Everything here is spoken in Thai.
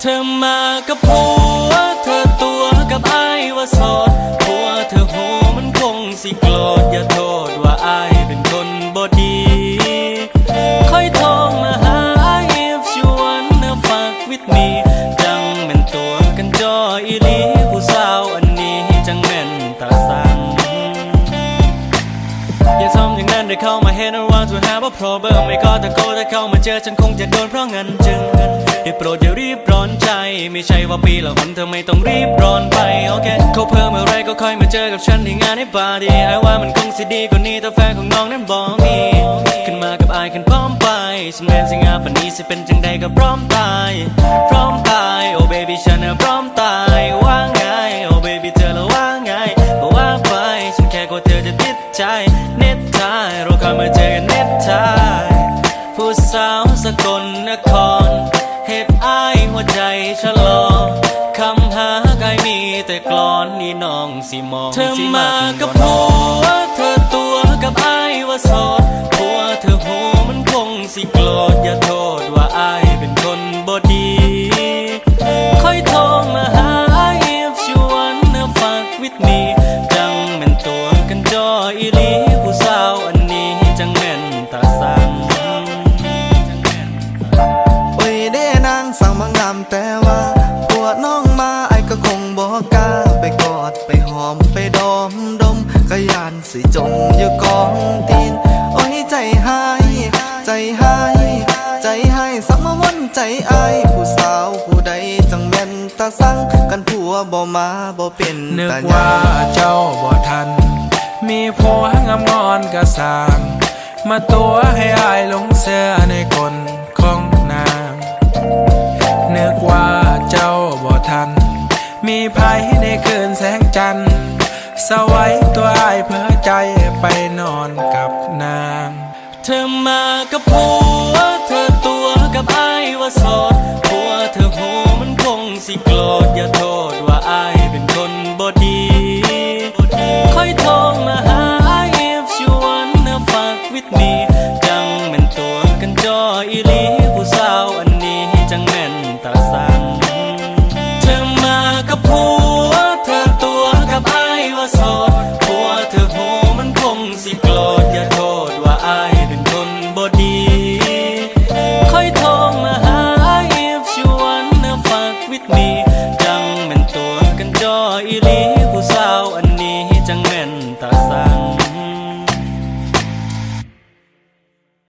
เธอมากับผัว เธอตัวกับไอ้ว่าสอดผัวเธอโหมันคงสิโกรธอย่าโทษว่าไอ้เป็นคนบ่ดี ค่อยทองมาหา if you wanna fuck with me จังแม่นตัวกันจออีลี ได้เข้ามาเห็นว่าจะหาว่า problem ไม่ก็ตะโกนถ้าเข้ามาเจอฉันคงจะโดนเพราะงั้นจึงได้โปรดอย่ารีบร้อนใจ ไม่ใช่ว่าปีละหนเธอไม่ต้องรีบร้อนไปโอเคเขาเพิ่มเมื่อไรก็ค่อยมาเจอกับฉันที่งานในปาร์ตี้ไอ้ว่ามันคงสิดีกว่านี้แต่แฟนของน้องนั้นบอกมีขึ้นมากับไอ้ขึ้นพร้อมไปฉันแมนสิงาปันนี้สิเป็นจังใดก็พร้อมตาย พร้อมตายโอ้ baby ฉันน่ะพร้อมตาย เน็ตไทยเราคอยมาเจอกันเน็ตไทยผู้สาวสกลนครเหตุอายหัวใจชะลอคำหาใครมีแต่กลอนนี่น้องสิมองเธอมากับผัวเธอตัวกับไอ้ายว่าสดผัวเธอหูมันคงสิโกรธอย่าโทษว่าไอ้ายเป็นคนบ่ดี จังแม่นตาสังโอ้ยเด้นางสั่งบางงามแต่ว่าผัวน้องมาไอ้ก็คงบอกกล้าไปกอดไปหอมไปดอมดมก็ยานสิจมอยู่กองตีน โอ้ยใจหาย ใจหาย ใจหายสักมาวันใจอายผู้สาวผู้ใดจังแม่นตาสั่งกันผัวบ่มาบ่เป็นนึกว่าเจ้าบ่ทันมีผัวงามงอนกระสาง มาตัวให้อายลงเสื้อในคนของนางนึกว่าเจ้าบ่ทัน มีภัยในคืนแสงจันทร์สวัยตัวอายเพื่อใจไปนอนกับนาง เธอมากับผัว เธอตัวกับอายว่าสอน